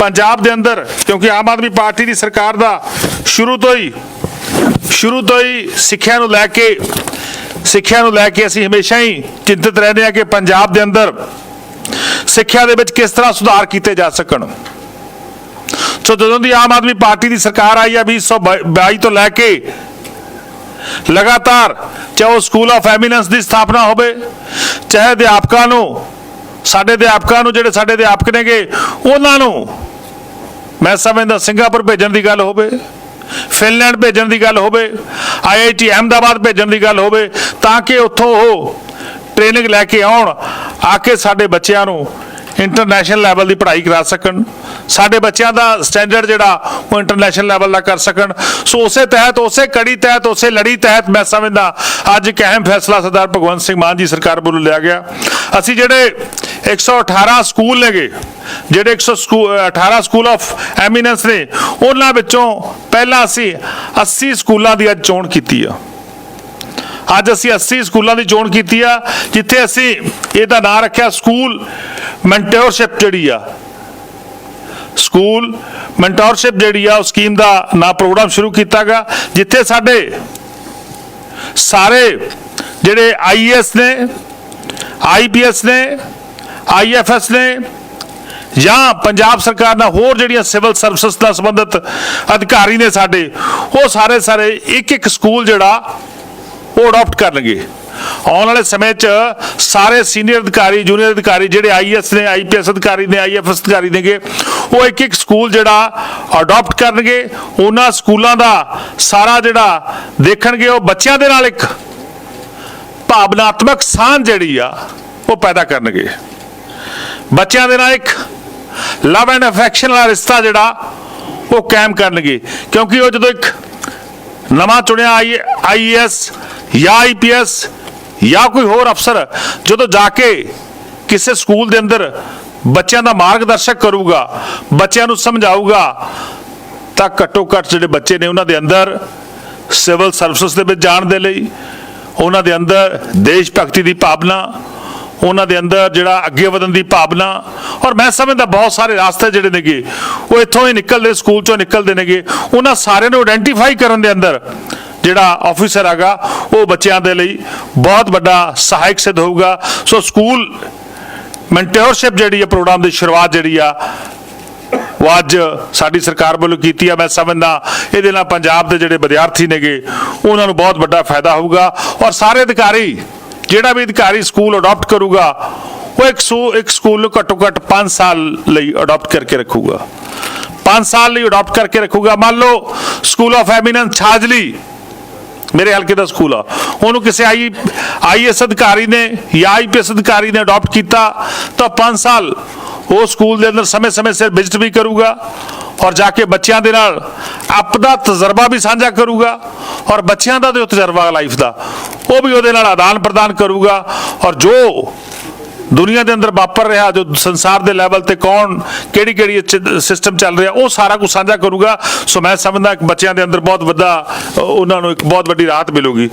ਪੰਜਾਬ ਦੇ ਅੰਦਰ, ਕਿਉਂਕਿ ਆਮ ਆਦਮੀ ਪਾਰਟੀ ਦੀ ਸਰਕਾਰ ਦਾ ਸ਼ੁਰੂ ਤੋਂ ਹੀ, ਸ਼ੁਰੂ ਤੋਂ ਹੀ ਸਿੱਖਿਆ ਨੂੰ ਲੈ ਕੇ, ਸਿੱਖਿਆ ਨੂੰ ਲੈ ਕੇ ਅਸੀਂ ਹਮੇਸ਼ਾ ਹੀ ਚਿੰਤਤ ਰਹਿੰਦੇ ਹਾਂ ਕਿ ਪੰਜਾਬ ਦੇ ਅੰਦਰ ਸਿੱਖਿਆ ਦੇ ਵਿੱਚ ਕਿਸ ਤਰ੍ਹਾਂ ਸੁਧਾਰ ਕੀਤੇ ਜਾ ਸਕਣ। ਸੋ ਜਦੋਂ ਦੀ ਆਮ ਆਦਮੀ ਪਾਰਟੀ ਦੀ ਸਰਕਾਰ ਆਈ ਆ 2022 ਤੋਂ ਲੈ ਕੇ ਲਗਾਤਾਰ, ਚਾਹੇ ਉਹ ਸਕੂਲ ਆਫ ਐਮੀਨੈਂਸ ਦੀ ਸਥਾਪਨਾ ਹੋਵੇ, ਚਾਹੇ ਅਧਿਆਪਕਾਂ ਨੂੰ, ਸਾਡੇ ਅਧਿਆਪਕਾਂ ਨੂੰ, ਜਿਹੜੇ ਸਾਡੇ ਅਧਿਆਪਕ ਨੇਗੇ, ਉਹਨਾਂ ਨੂੰ ਮੈਂ ਸਮਝਦਾ ਸਿੰਗਾਪੁਰ ਭੇਜਣ ਦੀ ਗੱਲ ਹੋਵੇ, ਫਿਨਲੈਂਡ ਭੇਜਣ ਦੀ ਗੱਲ ਹੋਵੇ ਆਈਆਈਟੀ ਅਹਿਮਦਾਬਾਦ ਭੇਜਣ ਦੀ ਗੱਲ ਹੋਵੇ, ਤਾਂ ਕਿ ਉੱਥੋਂ ਉਹ ਟ੍ਰੇਨਿੰਗ ਲੈ ਕੇ ਆਉਣ, ਆ ਕੇ ਸਾਡੇ ਬੱਚਿਆਂ ਨੂੰ ਇੰਟਰਨੈਸ਼ਨਲ ਲੈਵਲ ਦੀ ਪੜ੍ਹਾਈ ਕਰਾ ਸਕਣ। ਸਾਡੇ ਬੱਚਿਆਂ ਦਾ ਸਟੈਂਡਰਡ ਜਿਹੜਾ, ਉਹ ਇੰਟਰਨੈਸ਼ਨਲ ਲੈਵਲ ਦਾ ਕਰ ਸਕਣ। ਸੋ ਉਸੇ ਤਹਿਤ, ਉਸੇ ਕੜੀ ਤਹਿਤ, ਉਸੇ ਲੜੀ ਤਹਿਤ ਮੈਂ ਸਮਝਦਾ ਅੱਜ ਇੱਕ ਅਹਿਮ ਫੈਸਲਾ ਸਰਦਾਰ ਭਗਵੰਤ ਸਿੰਘ ਮਾਨ ਜੀ ਸਰਕਾਰ ਵੱਲੋਂ ਲਿਆ ਗਿਆ। ਅਸੀਂ ਜਿਹੜੇ 118 ਸਕੂਲ ਨੇਗੇ, ਜਿਹੜੇ 118 ਸਕੂਲ ਆਫ ਐਮੀਨੈਂਸ ਨੇ, ਉਹਨਾਂ ਵਿੱਚੋਂ ਪਹਿਲਾਂ ਅਸੀਂ 80 ਸਕੂਲਾਂ ਦੀ ਅੱਜ ਚੋਣ ਕੀਤੀ ਆ। ਅੱਜ ਅਸੀਂ 80 ਸਕੂਲਾਂ ਦੀ ਚੋਣ ਕੀਤੀ ਆ, ਜਿੱਥੇ ਅਸੀਂ ਇਹਦਾ ਨਾਂ ਰੱਖਿਆ, ਸਕੂਲ ਮੈਂਟੋਰਸ਼ਿਪ ਜਿਹੜੀ ਆ। ਸਕੂਲ ਮੈਂਟੋਰਸ਼ਿਪ ਜਿਹੜੀ ਆ, ਉਹ ਸਕੀਮ ਦਾ ਨਾਂ ਪ੍ਰੋਗਰਾਮ ਸ਼ੁਰੂ ਕੀਤਾ ਕੀਤਾਗਾ ਜਿੱਥੇ ਸਾਡੇ ਸਾਰੇ ਜਿਹੜੇ ਆਈਐਸ ਨੇ ਆਈਪੀਐਸ ਨੇ ਆਈਐਫਐਸ ਨੇ ਜਾਂ ਪੰਜਾਬ ਸਰਕਾਰ ਨਾਲ ਹੋਰ ਜਿਹੜੀਆਂ ਸਿਵਲ ਸਰਵਿਸਿਜ਼ ਨਾਲ ਸੰਬੰਧਿਤ ਅਧਿਕਾਰੀ ਨੇ ਸਾਡੇ, ਉਹ ਸਾਰੇ ਸਾਰੇ ਇੱਕ ਇੱਕ ਸਕੂਲ ਜਿਹੜਾ, ਉਹ ਅਡਾਪਟ ਕਰਨਗੇ। ਆਉਣ ਵਾਲੇ ਸਮੇਂ 'ਚ ਸਾਰੇ ਸੀਨੀਅਰ ਅਧਿਕਾਰੀ ਜੂਨੀਅਰ ਅਧਿਕਾਰੀ ਜਿਹੜੇ ਆਈਐਸ ਨੇ ਆਈਪੀਐਸ ਅਧਿਕਾਰੀ ਨੇ ਆਈਐਫਐਸ ਅਧਿਕਾਰੀ ਨੇਗੇ, ਉਹ ਇੱਕ ਇੱਕ ਸਕੂਲ ਜਿਹੜਾ ਅਡਾਪਟ ਕਰਨਗੇ। ਉਹਨਾਂ ਸਕੂਲਾਂ ਦਾ ਸਾਰਾ ਜਿਹੜਾ ਦੇਖਣਗੇ, ਉਹ ਬੱਚਿਆਂ ਦੇ ਨਾਲ ਇੱਕ ਭਾਵਨਾਤਮਕ ਸਾਂਝ ਜਿਹੜੀ ਆ, ਉਹ ਪੈਦਾ ਕਰਨਗੇ। ਬੱਚਿਆਂ ਦੇ ਨਾਲ ਇੱਕ ਲਵ ਐਂਡ ਅਫੈਕਸ਼ਨ ਵਾਲਾ ਰਿਸ਼ਤਾ ਜਿਹੜਾ ਉਹ ਕਾਇਮ ਕਰਨਗੇ। ਕਿਉਂਕਿ ਉਹ ਜਦੋਂ ਇੱਕ ਨਵਾਂ ਚੁਣਿਆ ਆਈਐਸ ਜਾਂ ਆਈਪੀਐਸ ਜਾਂ ਕੋਈ ਹੋਰ ਅਫਸਰ ਜਦੋਂ ਜਾ ਕੇ ਕਿਸੇ ਸਕੂਲ ਦੇ ਅੰਦਰ ਬੱਚਿਆਂ ਦਾ ਮਾਰਗਦਰਸ਼ਕ ਕਰੂਗਾ, ਬੱਚਿਆਂ ਨੂੰ ਸਮਝਾਊਗਾ, ਤਾਂ ਘੱਟੋ ਘੱਟ ਜਿਹੜੇ ਬੱਚੇ ਨੇ ਉਹਨਾਂ ਦੇ ਅੰਦਰ ਸਿਵਲ ਸਰਵਿਸ ਦੇ ਵਿੱਚ ਜਾਣ ਦੇ ਲਈ, ਉਹਨਾਂ ਦੇ ਅੰਦਰ ਦੇਸ਼ ਭਗਤੀ ਦੀ ਭਾਵਨਾ ਉਹਨਾਂ ਦੇ ਅੰਦਰ ਜਿਹੜਾ ਅੱਗੇ ਵਧਣ ਦੀ ਭਾਵਨਾ ਔਰ ਮੈਂ ਸਮਝਦਾ ਬਹੁਤ ਸਾਰੇ ਰਾਸਤੇ ਜਿਹੜੇ ਨੇਗੇ, ਉਹ ਇੱਥੋਂ ਹੀ ਨਿਕਲਦੇ, ਸਕੂਲ ਚੋਂ ਨਿਕਲਦੇ ਨੇਗੇ। ਉਹਨਾਂ ਸਾਰਿਆਂ ਨੂੰ ਆਇਡੈਂਟੀਫਾਈ ਕਰਨ ਦੇ ਅੰਦਰ ਜਿਹੜਾ ਆਫੀਸਰ ਹੈਗਾ, ਉਹ ਬੱਚਿਆਂ ਦੇ ਲਈ ਬਹੁਤ ਵੱਡਾ ਸਹਾਇਕ ਸਿੱਧ ਹੋਊਗਾ। ਸੋ ਸਕੂਲ ਮੈਂਟੋਰਸ਼ਿਪ ਜਿਹੜੀ ਹੈ ਪ੍ਰੋਗਰਾਮ ਦੀ ਸ਼ੁਰੂਆਤ ਜਿਹੜੀ ਆ, ਉਹ ਅੱਜ ਸਾਡੀ ਸਰਕਾਰ ਵੱਲੋਂ ਕੀਤੀ ਆ। ਮੈਂ ਸਮਝਦਾ ਇਹਦੇ ਨਾਲ ਪੰਜਾਬ ਦੇ ਜਿਹੜੇ ਵਿਦਿਆਰਥੀ ਨੇਗੇ, ਉਹਨਾਂ ਨੂੰ ਬਹੁਤ ਵੱਡਾ ਫਾਇਦਾ ਹੋਊਗਾ। ਔਰ ਸਾਰੇ ਅਧਿਕਾਰੀ ਜਿਹੜਾ ਵੀ ਅਧਿਕਾਰੀ ਸਕੂਲ ਅਡਾਪਟ ਕਰੂਗਾ, ਉਹ ਇੱਕ ਸੂ ਇੱਕ ਸਕੂਲ ਨੂੰ ਘੱਟੋ ਘੱਟ 5 ਸਾਲ ਲਈ ਅਡਾਪਟ ਕਰਕੇ ਰੱਖੂਗਾ। 5 ਸਾਲ ਲਈ ਅਡਾਪਟ ਕਰਕੇ ਰੱਖੂਗਾ। ਮੰਨ ਲਓ ਸਕੂਲ ਆਫ ਐਮੀਨੈਂਸ ਛਾਜਲੀ, ਮੇਰੇ ਹਲਕੇ ਦਾ ਸਕੂਲ ਆ। ਉਹਨੂੰ ਕਿਸੇ ਆਈ ਆਈਐਸ ਅਧਿਕਾਰੀ ਨੇ ਜਾਂ ਆਈਪੀਐਸ ਅਧਿਕਾਰੀ ਨੇ ਅਡਾਪਟ ਕੀਤਾ, ਤਾਂ 5 ਸਾਲ ਉਹ ਸਕੂਲ ਦੇ ਅੰਦਰ ਸਮੇਂ-ਸਮੇਂ ਸਿਰ ਵਿਜ਼ਿਟ ਵੀ ਕਰੂਗਾ ਔਰ ਜਾ ਕੇ ਬੱਚਿਆਂ ਦੇ ਨਾਲ ਆਪਦਾ ਤਜਰਬਾ ਵੀ ਸਾਂਝਾ ਕਰੂਗਾ ਔਰ ਬੱਚਿਆਂ ਦਾ ਜੋ ਤਜਰਬਾ ਲਾਈਫ ਦਾ। ਉਹ ਵੀ ਉਹਦੇ ਨਾਲ ਆਦਾਨ ਪ੍ਰਦਾਨ ਕਰੂਗਾ ਔਰ ਜੋ ਦੁਨੀਆ ਦੇ ਅੰਦਰ ਵਾਪਰ ਰਿਹਾ, ਜੋ ਸੰਸਾਰ ਦੇ ਲੈਵਲ ਤੇ ਕੌਣ ਕਿਹੜੀ ਕਿਹੜੀ ਸਿਸਟਮ ਚੱਲ ਰਿਹਾ, ਉਹ ਸਾਰਾ ਕੁਝ ਸਾਂਝਾ ਕਰੂਗਾ। ਸੋ ਮੈਂ ਸਮਝਦਾ ਕਿ ਬੱਚਿਆਂ ਦੇ ਅੰਦਰ ਬਹੁਤ ਵੱਡਾ ਉਹਨਾਂ ਨੂੰ ਇੱਕ ਬਹੁਤ ਵੱਡੀ ਰਾਹਤ ਮਿਲੂਗੀ।